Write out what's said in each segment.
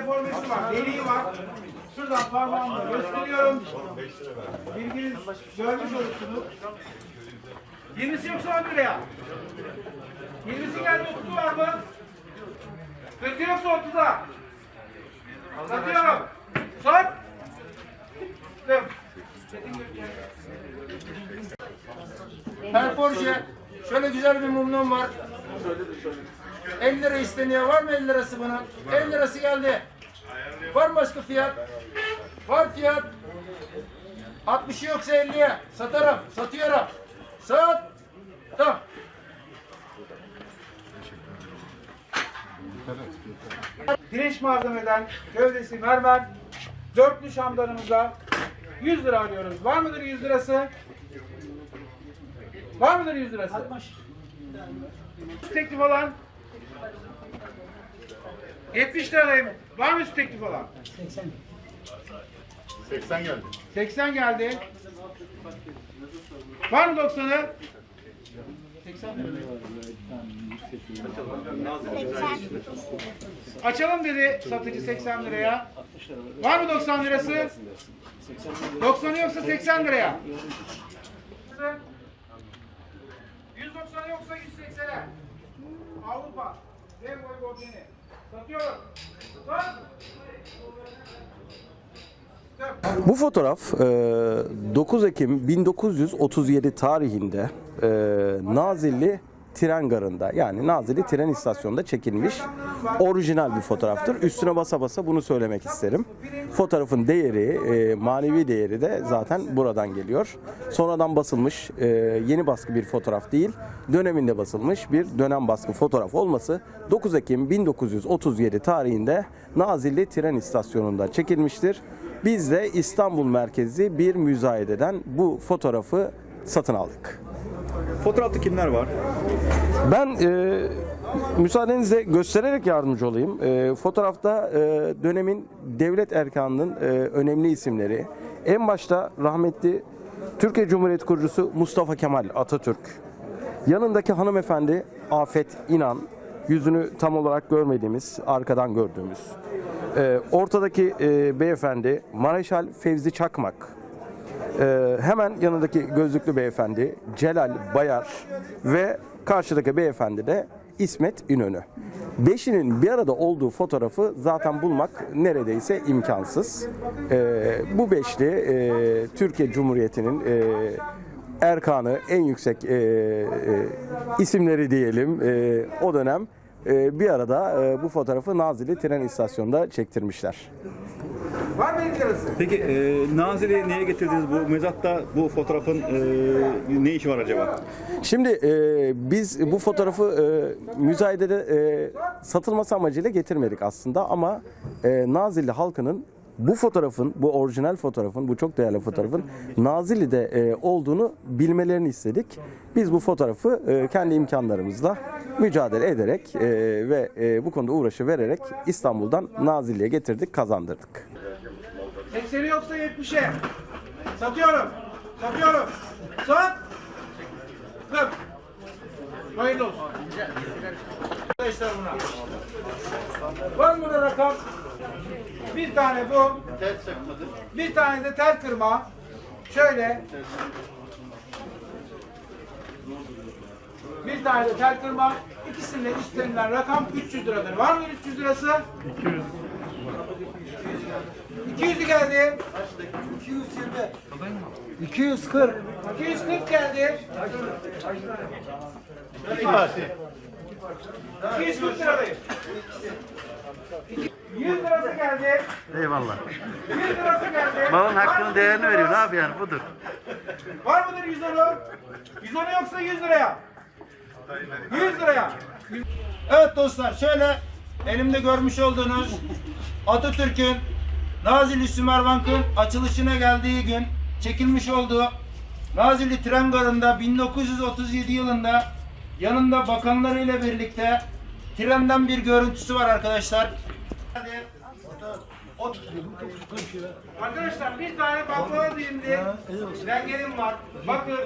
deformesi var, deliği var. Şuradan parmağımla gösteriyorum. Bilginiz görmüş olursunuz. 20'si yoksa 10 liraya. 20'si geldi 30'u var mı? 40'ı yoksa 30'a. Satıyorum. Sat. Perforje. Şöyle güzel bir mumlum var. 50 lira isteniyor. Var mı 50 lirası bunun? 50 lirası geldi. Var mı başka fiyat? Var fiyat. 60'ı yoksa 50'ye. Satarım. Satıyorum. Sat. Tamam. Direnç malzemeden gövdesi mermer. Dörtlü şamdanımıza 100 lira arıyoruz. Var mıdır 100 lirası? Var mıdır 100 lirası? Teklif olan 70 lirayım. Var mı üst teklif olan? 80 geldi. 80 geldi. Var mı 90'ı? 80 lira. Açalım dedi satıcı 80 liraya. Var mı 90 lirası? 90'ı yoksa 80 liraya. 190'ı yoksa 180'e. Avrupa. Dev boy bobini. Bu fotoğraf e, 9 Ekim 1937 tarihinde e, Nazilli tren garında yani Nazilli tren istasyonunda çekilmiş orijinal bir fotoğraftır. Üstüne basa basa bunu söylemek isterim. Fotoğrafın değeri, e, manevi değeri de zaten buradan geliyor. Sonradan basılmış e, yeni baskı bir fotoğraf değil, döneminde basılmış bir dönem baskı fotoğraf olması 9 Ekim 1937 tarihinde Nazilli tren istasyonunda çekilmiştir. Biz de İstanbul merkezli bir müzayededen bu fotoğrafı satın aldık. Fotoğrafta kimler var? Ben e, müsaadenizle göstererek yardımcı olayım. E, fotoğrafta e, dönemin devlet erkanının e, önemli isimleri. En başta rahmetli Türkiye Cumhuriyeti kurucusu Mustafa Kemal Atatürk. Yanındaki hanımefendi Afet İnan. Yüzünü tam olarak görmediğimiz, arkadan gördüğümüz. E, ortadaki e, beyefendi Mareşal Fevzi Çakmak. Ee, hemen yanındaki gözlüklü beyefendi Celal Bayar ve karşıdaki beyefendi de İsmet İnönü. Beşinin bir arada olduğu fotoğrafı zaten bulmak neredeyse imkansız. Ee, bu beşli e, Türkiye Cumhuriyeti'nin e, erkanı en yüksek e, e, isimleri diyelim e, o dönem e, bir arada e, bu fotoğrafı Nazilli tren istasyonunda çektirmişler. Var mı 50 lirası? Peki e, Nazilli'ye niye getirdiniz bu mezatta bu fotoğrafın e, ne işi var acaba? Şimdi e, biz bu fotoğrafı e, müzayedede e, satılması amacıyla getirmedik aslında ama e, Nazilli halkının bu fotoğrafın, bu orijinal fotoğrafın, bu çok değerli fotoğrafın Nazilli'de e, olduğunu bilmelerini istedik. Biz bu fotoğrafı e, kendi imkanlarımızla mücadele ederek e, ve e, bu konuda uğraşı vererek İstanbul'dan Nazilli'ye getirdik, kazandırdık. 80'i yoksa 70'e. Satıyorum. Satıyorum. Sat. Dım. Hayırlı olsun. Arkadaşlar buna. Var mı burada rakam? Bir tane bu. Bir tane de tel kırma. Şöyle. Bir tane de tel kırma. İkisinin üstlerinden rakam 300 liradır. Var mı 300 lirası? 200 geldi. 240. 240 geldi. 240 liradayım. 100 lirası geldi. Eyvallah. 100 lirası geldi. Malın Var hakkını mıdır değerini 100 veriyor. Ne yapıyor yani budur. Var mıdır 110'u? 110'u yoksa 100 liraya. 100 liraya. Evet dostlar şöyle elimde görmüş olduğunuz Atatürk'ün Nazilli Sümerbank'ın açılışına geldiği gün çekilmiş olduğu Nazilli Tren Garı'nda 1937 yılında yanında bakanlarıyla birlikte trenden bir görüntüsü var arkadaşlar. Hadi. Arkadaşlar bir tane baklava dilimli rengelim var. Bakın.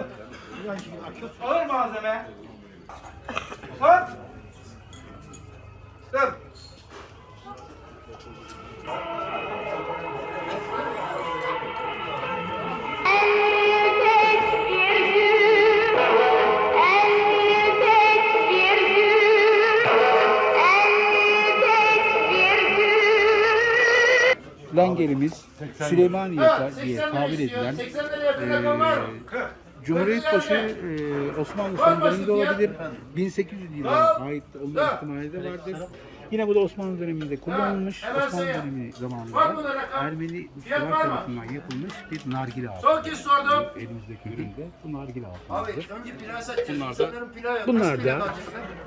Ağır malzeme. Sat. Dur. Lengerimiz Süleymaniye Ha, diye 80 lira tabir edilen 80 lira yakın rakam var mı? Cumhuriyet başı e, Osmanlı son döneminde olabilir. 1800 yıllara ait olma ihtimali de vardır. Yine bu da Osmanlı döneminde kullanılmış. hemen Osmanlı sayın. dönemi zamanında? Ermeni Müslüman tarafından yapılmış bir nargile altı. Son kez sordum. Elimizdeki üründe bu nargile satacağız. Bunlar da-. Bunlar da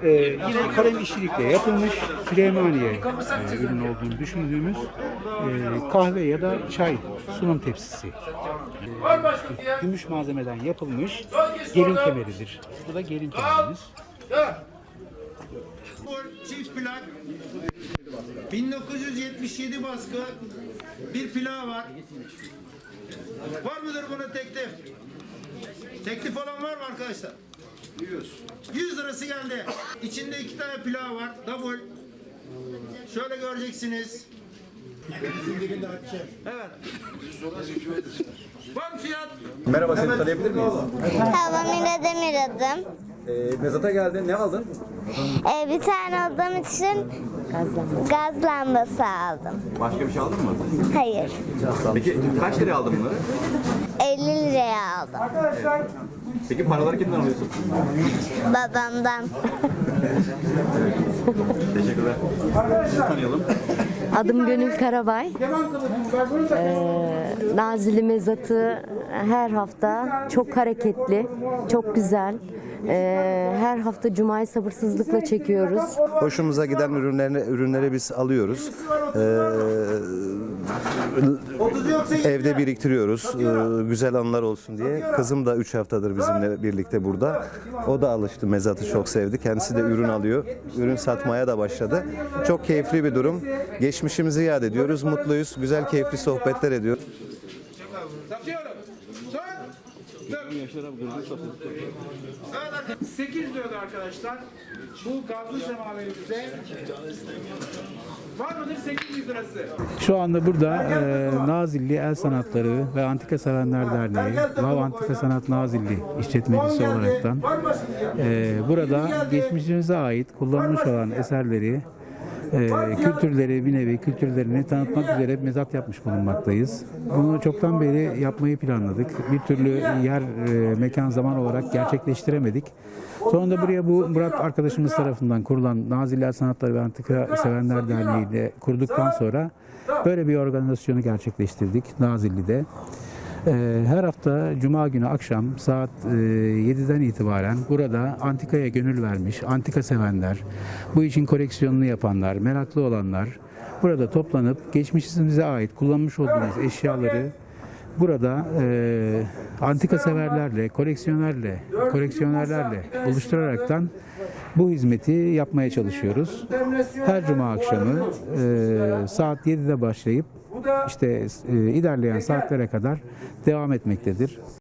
e, yine kalem işçilikle yapılmış Süleymaniye e, ürün olduğunu düşündüğümüz e, kahve ya da çay sunum tepsisi. Fiyat? Gümüş malzemeden yapılmış gelin kemeridir. Bu da gelin kemerimiz. Çift plak 1977 baskı bir plağı var. Var mıdır buna teklif? Teklif olan var mı arkadaşlar? 100. 100 lirası geldi. İçinde iki tane plağı var. Double. Şöyle göreceksiniz. Evet. Var mı fiyat? Merhaba seni tanıyabilir miyiz? Hava Mine Demir adım. Ee, mezata geldin ne aldın? Ee, bir tane aldığım için gaz lambası aldım. Başka bir şey aldın mı? Hayır. Peki kaç liraya aldın bunları? 50 liraya aldım. Peki paraları kimden alıyorsun? Babamdan. Teşekkürler. Sizi tanıyalım. Adım Gönül Karabay. Ee, Nazilli Mezatı her hafta çok hareketli, çok güzel. Ee, her hafta Cuma'yı sabırsızlıkla çekiyoruz. Hoşumuza giden ürünleri, ürünleri biz alıyoruz. Ee, evde biriktiriyoruz. Ee, güzel anılar olsun diye. Kızım da 3 haftadır bizimle birlikte burada. O da alıştı. Mezatı çok sevdi. Kendisi de ürün alıyor. Ürün satmaya da başladı. Çok keyifli bir durum. Geçmişimizi yad ediyoruz. Mutluyuz. Güzel keyifli sohbetler ediyoruz. Son. Dört. 8 diyordu arkadaşlar. Bu gazlı semaverimize var mıdır 800 lirası? Şu anda burada e, Nazilli El Sanatları ve Antika Sevenler Derneği, Lav Antika Sanat Nazilli işletmecisi olaraktan e, burada geçmişimize ait kullanılmış olan eserleri e, kültürleri bir nevi kültürlerini tanıtmak üzere mezat yapmış bulunmaktayız. Bunu çoktan beri yapmayı planladık. Bir türlü yer, e, mekan, zaman olarak gerçekleştiremedik. Sonunda buraya bu Murat arkadaşımız tarafından kurulan Nazilli El Sanatları ve Antika Sevenler Derneği ile kurduktan sonra böyle bir organizasyonu gerçekleştirdik Nazilli'de. Ee, Her hafta Cuma günü akşam saat e, 7'den itibaren burada antikaya gönül vermiş, antika sevenler, bu işin koleksiyonunu yapanlar, meraklı olanlar burada toplanıp geçmişimize ait kullanmış olduğumuz eşyaları burada e, antika severlerle, koleksiyonerle, koleksiyonerlerle buluşturaraktan bu hizmeti yapmaya çalışıyoruz. Her cuma akşamı e, saat 7'de başlayıp işte e, ilerleyen saatlere kadar devam etmektedir.